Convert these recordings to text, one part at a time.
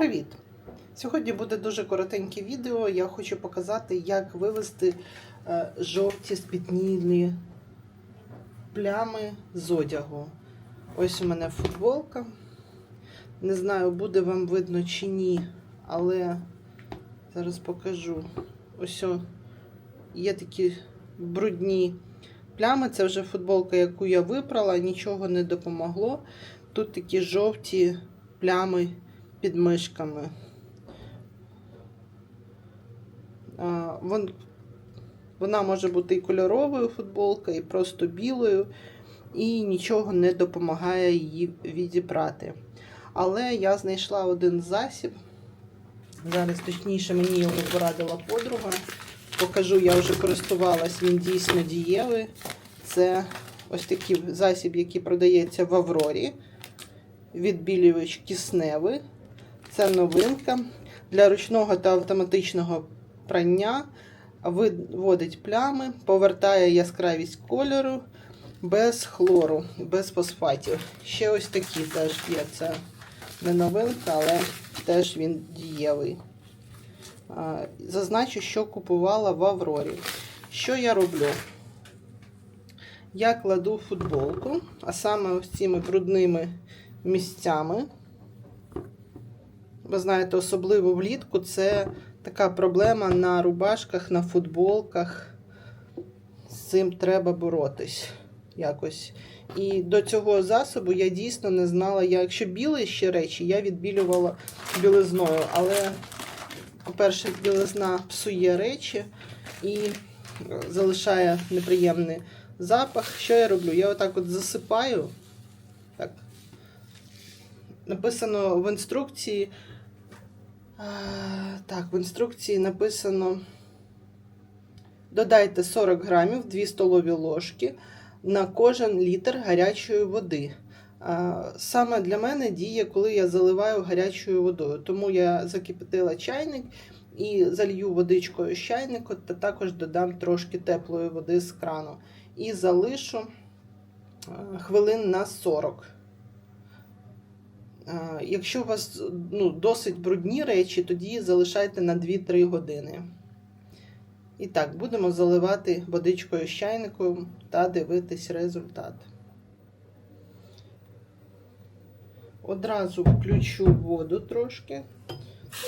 Привіт! Сьогодні буде дуже коротеньке відео. Я хочу показати, як вивести е, жовті спітнілі плями з одягу. Ось у мене футболка. Не знаю, буде вам видно чи ні, але зараз покажу. Ось є такі брудні плями. Це вже футболка, яку я випрала, нічого не допомогло. Тут такі жовті плями під мишками. Вона може бути і кольоровою футболка, і просто білою, і нічого не допомагає її відібрати. Але я знайшла один засіб. Зараз, точніше, мені його порадила подруга. Покажу, я вже користувалась, він дійсно дієвий. Це ось такий засіб, який продається в Аврорі. Відбілювач кисневий. Це новинка. Для ручного та автоматичного прання виводить плями, повертає яскравість кольору без хлору, без фосфатів. Ще ось такі теж є. Це не новинка, але теж він дієвий. Зазначу, що купувала в Аврорі. Що я роблю? Я кладу футболку, а саме ось цими брудними місцями. Ви знаєте, особливо влітку це така проблема на рубашках, на футболках. З цим треба боротись якось. І до цього засобу я дійсно не знала, я, якщо білі ще речі, я відбілювала білизною. Але, по-перше, білизна псує речі і залишає неприємний запах. Що я роблю? Я отак от засипаю. Так. Написано в інструкції. Так, в інструкції написано: додайте 40 грамів 2 столові ложки на кожен літр гарячої води. Саме для мене діє, коли я заливаю гарячою водою. Тому я закипятила чайник і залью водичкою з чайнику, та також додам трошки теплої води з крану. І залишу хвилин на 40. Якщо у вас ну, досить брудні речі, тоді залишайте на 2-3 години. І так, будемо заливати водичкою з чайником та дивитись результат. Одразу включу воду трошки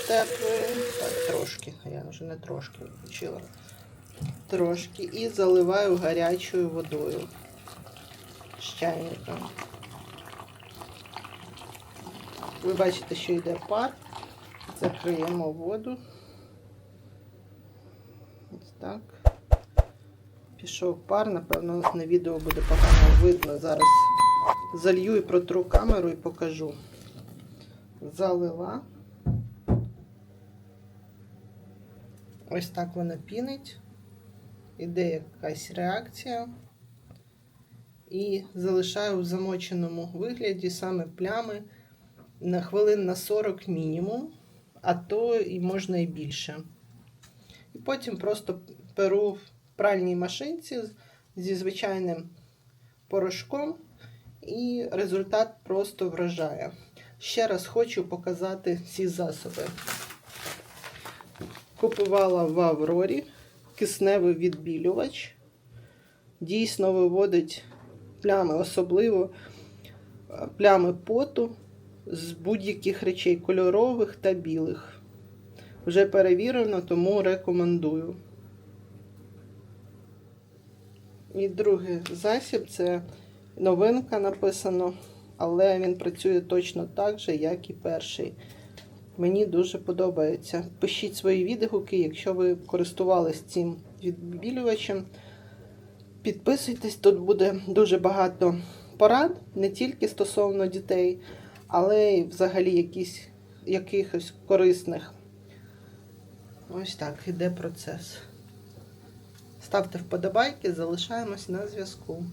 теплою. Так, трошки, я вже не трошки включила. Трошки. І заливаю гарячою водою з чайником. Ви бачите, що йде пар. Закриємо воду. Ось так. Пішов пар, напевно, на відео буде погано видно. Зараз залью і протру камеру і покажу. Залила. Ось так вона пінить. Іде якась реакція. І залишаю в замоченому вигляді саме плями на хвилин на 40 мінімум, а то і можна і більше. І потім просто перу в пральній машинці зі звичайним порошком, і результат просто вражає. Ще раз хочу показати ці засоби. Купувала в Аврорі кисневий відбілювач. Дійсно виводить плями, особливо плями поту з будь-яких речей кольорових та білих. Вже перевірено, тому рекомендую. І другий засіб це новинка написано, але він працює точно так же, як і перший. Мені дуже подобається. Пишіть свої відгуки, якщо ви користувалися цим відбілювачем. Підписуйтесь, тут буде дуже багато порад, не тільки стосовно дітей але й взагалі якісь, якихось корисних. Ось так іде процес. Ставте вподобайки, залишаємось на зв'язку.